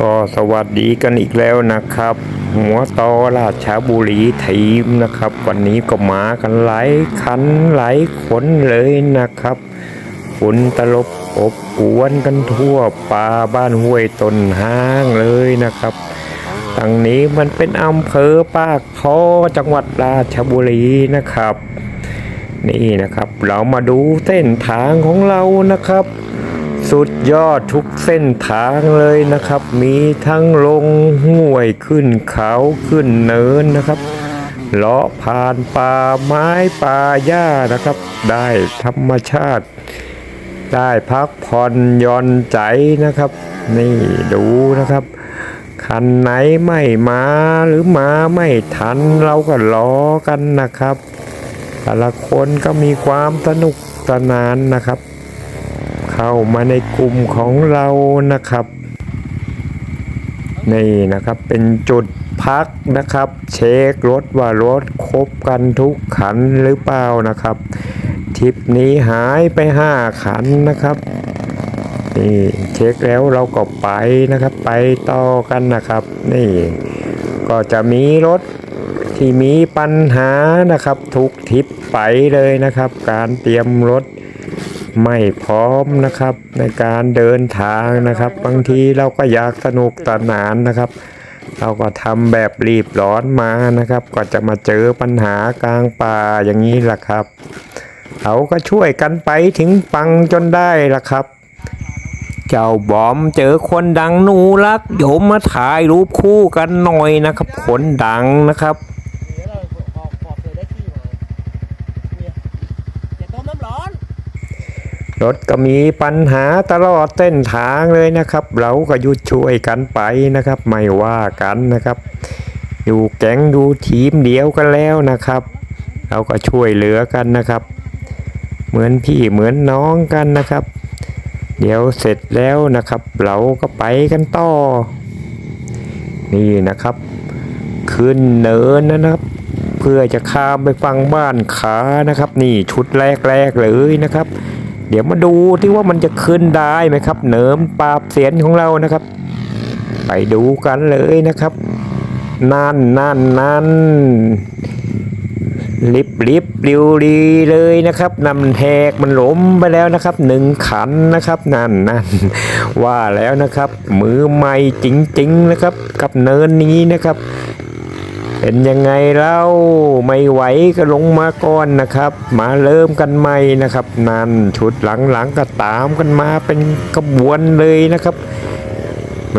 ก็สวัสดีกันอีกแล้วนะครับ หัวตอราชบุรีทีมนะครับ วันนี้ก็มากันหลายคันหลายขนเลยนะครับฝนตลบอบอวนกันทั่วป่าบ้านห้วยต้นห้างเลยนะครับทางนี้มันเป็นอำเภอปากท่อจังหวัดราชบุรีนะครับ นี่นะครับ เรามาดูเส้นทางของเรานะครับ สุดยอดทุกเส้นทางเลยนะครับ มีทั้งลงห้วยขึ้นเขาขึ้นเนินนะครับเลาะผ่านป่าไม้ป่าหญ้านะครับ ได้ธรรมชาติ ได้พักผ่อนหย่อนใจนะครับ นี่ดูนะครับ คันไหนไม่มาหรือมาไม่ทันเราก็รอกันนะครับ แต่ละคนก็มีความสนุกสนานนะครับ เข้ามาในกลุ่มของเรานะครับ นี่นะครับเป็นจุดพักนะครับ เช็ครถว่ารถครบกันทุกขันหรือเปล่านะครับทริปนี้หายไปห้าขันนะครับนี่เช็คแล้วเราก็ไปนะครับ ไปต่อกันนะครับ นี่ก็จะมีรถที่มีปัญหานะครับ ทุกทริปไปเลยนะครับ การเตรียมรถ ไม่พร้อมนะครับ ในการเดินทางนะครับ บางทีเราก็อยากสนุกสนานนะครับ เราก็ทำแบบรีบร้อนมานะครับ ก็จะมาเจอปัญหากลางป่าอย่างนี้แหละครับเขาก็ช่วยกันไปถึงปังจนได้ละครับ เจ้าบอมเจอคนดังหนูรักโยมมาถ่ายรูปคู่กันหน่อยนะครับคนดังนะครับ เดี๋ยวเราออกปอบเลยได้ที่มาเนี่ยอย่าต้มน้ำร้อน รถก็มีปัญหาตลอดเส้นทางเลยนะครับ เราก็ยุดช่วยกันไปนะครับ ไม่ว่ากันนะครับ อยู่แก๊งอยู่ทีมเดียวกันแล้วนะครับ เราก็ช่วยเหลือกันนะครับ เหมือนพี่เหมือนน้องกันนะครับ เดี๋ยวเสร็จแล้วนะครับ เราก็ไปกันต่อ นี่นะครับ ขึ้นเนินนะครับเพื่อจะข้ามไปฟังบ้านขานะครับ นี่ชุดแรกๆเลยนะครับ เดี๋ยวมาดูที่ว่ามันจะขึ้นได้ไหมครับ เหนิมปราบเสียนของเรานะครับ ไปดูกันเลยนะครับนั่นนั่นนั่นลิบลิบริวรีเลยนะครับนำแหกมันล้มไปแล้วนะครับหนึ่งขันนะครับนั่นนั่นว่าแล้วนะครับ มือใหม่จริงๆนะครับ กับเนินนี้นะครับ เป็นยังไงเล่าไม่ไหวก็ลงมาก่อนนะครับ มาเริ่มกันใหม่นะครับ นั่นชุดหลังๆก็ตามกันมาเป็นขบวนเลยนะครับ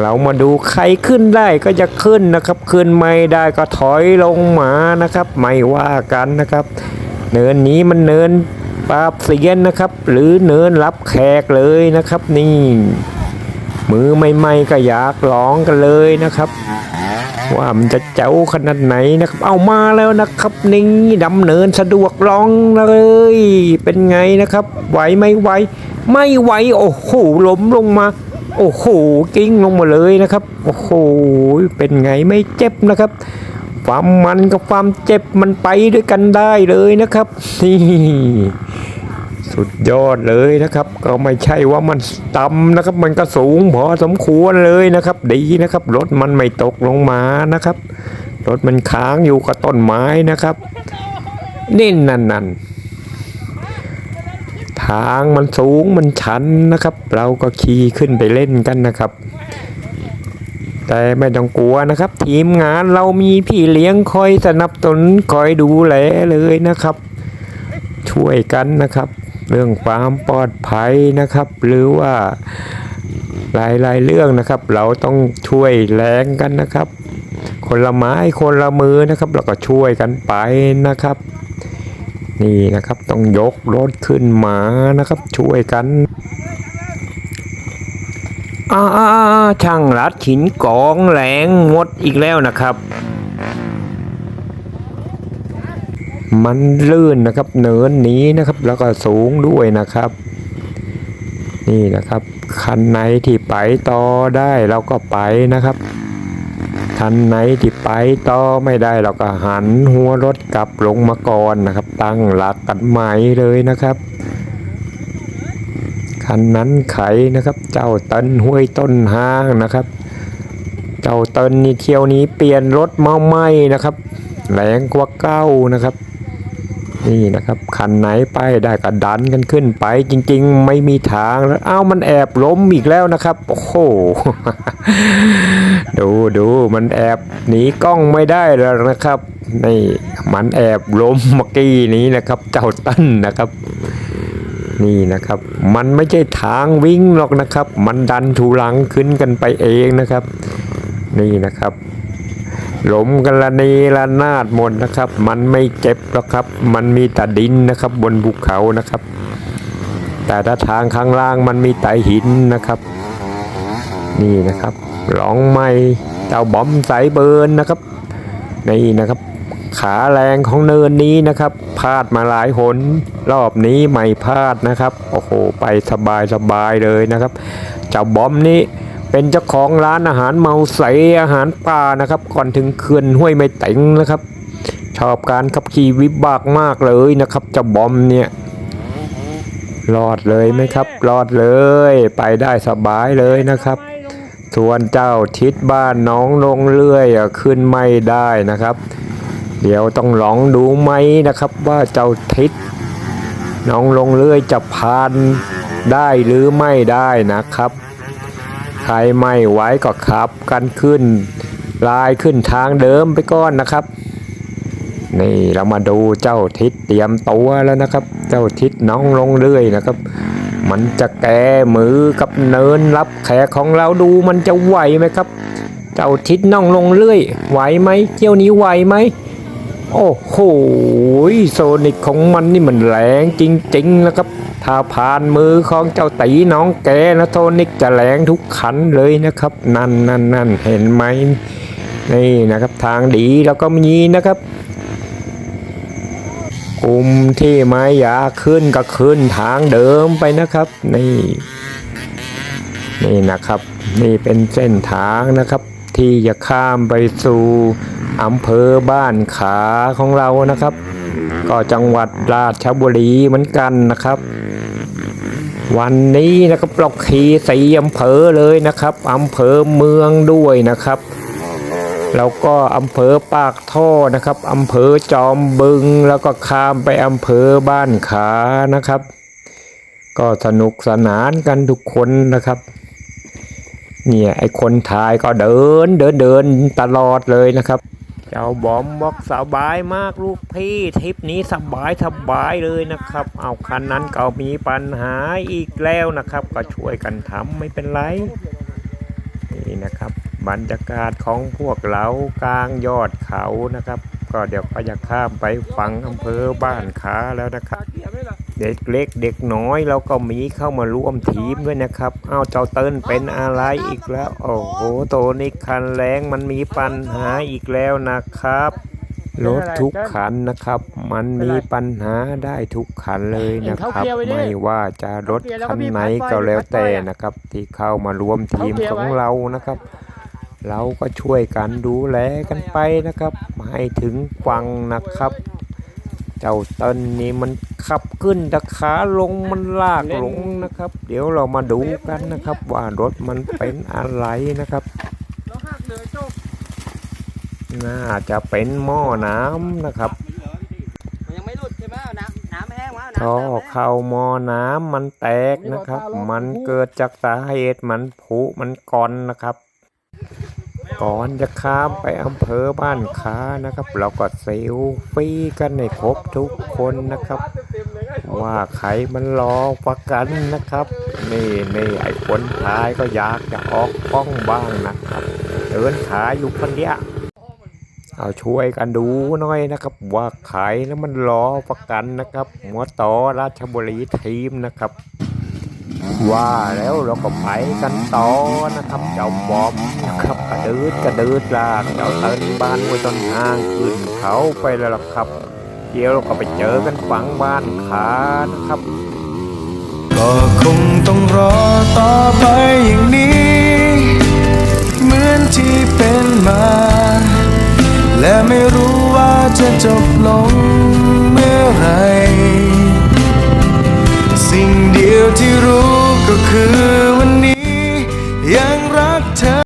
เรามาดูใครขึ้นได้ก็จะขึ้นนะครับ ขึ้นไม่ได้ก็ถอยลงมานะครับ ไม่ว่ากันนะครับ เนินนี้มันเนินปราบเสียนนะครับ หรือเนินรับแขกเลยนะครับ นี่ มือใหม่ๆก็อยากลองกันเลยนะครับ ว่ามันจะเจ๋วขนาดไหนนะครับ เอามาแล้วนะครับ นี่ดำเนินสะดวกลองเลย เป็นไงนะครับ ไหวไม่ไหวไม่ไหวโอ้โหล้มลงมา โอ้โหกิ้งลงมาเลยนะครับ โอ้โหเป็นไงไม่เจ็บนะครับ ความมันกับความเจ็บมันไปด้วยกันได้เลยนะครับนี่ สุดยอดเลยนะครับ ก็ไม่ใช่ว่ามันต่ำนะครับ มันก็สูงพอสมควรเลยนะครับ ดีนะครับ รถมันไม่ตกลงมานะครับ รถมันค้างอยู่กับต้นไม้นะครับ นี่นั่นนั่นทางมันสูงมันชันนะครับ เราก็ขี่ขึ้นไปเล่นกันนะครับ แต่ไม่ต้องกลัวนะครับ ทีมงานเรามีพี่เลี้ยงคอยสนับสนุนคอยดูแลเลยนะครับ ช่วยกันนะครับ เรื่องความปลอดภัยนะครับ หรือว่าหลายๆเรื่องนะครับ เราต้องช่วยแรงกันนะครับ คนละไม้คนละมือนะครับแล้วก็ช่วยกันไปนะครับ นี่นะครับต้องยกรถขึ้นมานะครับ ช่วยกันอ่าช่างรัดหินกองแหลงหมดอีกแล้วนะครับ มันลื่นนะครับ เนินนี้นะครับ แล้วก็สูงด้วยนะครับ นี่นะครับ คันไหนที่ไปต่อได้เราก็ไปนะครับ คันไหนที่ไปต่อไม่ได้เราก็หันหัวรถกลับลงมาก่อนนะครับ ตั้งหลักกันใหม่เลยนะครับคันนั้นไขนะครับ เจ้าตันห้วยต้นห้างนะครับ เจ้าเติ้ลนี่เที่ยวนี้เปลี่ยนรถมาใหม่นะครับแรงกว่าเก้านะครับ นี่นะครับคันไหนไปได้ก็ดันกันขึ้นไป จริง ๆ ไม่มีทางแล้วอ้าวมันแอบล้มอีกแล้วนะครับ โอ้โหดูดูมันแอบหนีกล้องไม่ได้แล้วนะครับนี่มันแอบล้มเมื่อกี้นี้นะครับ เจ้าตั้นนะครับนี่นะครับ มันไม่ใช่ทางวิ่งหรอกนะครับ มันดันทูหลังขึ้นกันไปเองนะครับ นี่นะครับ หลมกันละเนระนาดหมดนะครับ มันไม่เจ็บหรอกครับ มันมีแต่ดินนะครับ บนภูเขานะครับ แต่ถ้าทางข้างล่างมันมีแต่หินนะครับ นี่นะครับร้องไม่เจ้าบอมสายเบิร์นนะครับนี่นะครับขาแรงของเนินนี้นะครับพลาดมาหลายหน รอบนี้ไม่พลาดนะครับ โอ้โห ไปสบายสบายเลยนะครับ เจ้าบอมนี้ เป็นเจ้าของร้านอาหารเมาใสอาหารป่านะครับ ก่อนถึงเขื่อนห้วยไม่เต็งนะครับ ชอบการขับขี่วิบากมากเลยนะครับเจ้าบอมเนี่ยรอดเลยไหมครับ รอดเลย ไปได้สบายเลยนะครับส่วนเจ้าทิศบ้านน้องลงเรื่อยขึ้นไม่ได้นะครับ เดี๋ยวต้องลองดูไหมนะครับ ว่าเจ้าทิศน้องลงเรื่อยจะผ่านได้หรือไม่ได้นะครับ ใครไม่ไหวก็ขับกันขึ้น ลายขึ้นทางเดิมไปก่อนนะครับ นี่เรามาดูเจ้าทิศเตรียมตัวแล้วนะครับ เจ้าทิศน้องลงเรื่อยนะครับ มันจะแก้มือกับเนินรับแขกของเราดูมันจะไหวไหมครับ เจ้าทิศน้องลงเรื่อยไหวไหมเที่ยวนี้ไหวไหม โอ้โหโซนิกของมันนี่มันแรงจริงๆนะครับถ้าผ่านมือของเจ้าตีน้องแกนะโทนิกจะแรงทุกขันเลยนะครับ นั่นนั่นนั่นเห็นไหมนี่นะครับทางดีแล้วก็มีนะครับกลุ่มที่ไม่อยากขึ้นก็ขึ้นทางเดิมไปนะครับ นี่ นี่นะครับ นี่เป็นเส้นทางนะครับ ที่จะข้ามไปสู่อำเภอบ้านขาของเรานะครับ ก็จังหวัดราชบุรีเหมือนกันนะครับ วันนี้นะครับเราขี่สีอำเภอเลยนะครับอำเภอเมืองด้วยนะครับแล้วก็อำเภอปากท่อนะครับอำเภอจอมบึงแล้วก็ข้ามไปอำเภอบ้านขานะครับ ก็สนุกสนานกันทุกคนนะครับ เนี่ยไอคนถ่ายก็เดินเดินเดินตลอดเลยนะครับ เจ้าบอมบอกสบายมากลูกพี่ทริปนี้สบายสบายเลยนะครับ เอาคันนั้นก็มีปัญหาอีกแล้วนะครับ ก็ช่วยกันทำไม่เป็นไร นี่นะครับ บรรยากาศของพวกเรากลางยอดเขานะครับ ก็เดี๋ยวก็จะข้ามไปฝั่งอำเภอบ้านขาแล้วนะครับ เด็กเล็กเด็กน้อยเราก็มีเข้ามาร่วมทีมด้วยนะครับเอาเจ้าเติ้ลเป็นอะไรอีกแล้ว โอ้โหโตนิกคันแรงมันมีปัญหาอีกแล้วนะครับรถทุกคันนะครับ มันมีปัญหาได้ทุกคันเลยนะครับ ไม่ว่าจะรถคันไหนก็แล้วแต่นะครับ ที่เข้ามาร่วมทีมของเรานะครับ เราก็ช่วยกันดูแลกันไปนะครับ ให้ถึงฟังนะครับ เจ้าต้นนี่มันขับขึ้นต่ขาลงมันลากลงนะครับ เดี๋ยวเรามาดูกันนะครับ ว่ารถมันเป็นอะไรนะครับน่าจะเป็นหม้อน้ำนะครับยังไม่หลุดใช่ไหมเอาน้ำท่อเข้าหม้อน้ำมันแตกนะครับ มันเกิดจากสาเหตุมันผุมันก่อนนะครับ ก่อนจะข้ามไปอำเภอบ้านค้านะครับ เราก็เซลฟี่กันในครบทุกคนนะครับ ว่าใครมันรอประกันนะครับ นี่นี่ไอ้คนท้ายก็อยากจะออกกล้องบ้างนะครับ เดินขายอยู่คนเดียวเอาช่วยกันดูหน่อยนะครับ ว่าใครแล้วมันรอประกันนะครับหัวต่อราชบุรีทีมนะครับ ว่าแล้วเราก็ไปกันต่อนะครับเจ้าบอมนะครับ รดืดกระดืดลากเจ้าเตินบ้านไว้จนห่างขึ้นเขาไปแล้วครับ เดี๋ยวเราก็ไปเจอกันฝังบ้านขานครับ ก็คงต้องรอต่อไปอย่างนี้ เหมือนที่เป็นมา และไม่รู้ว่าจะจบลงเมื่อไร สิ่งเดียวที่รู้ก็คือ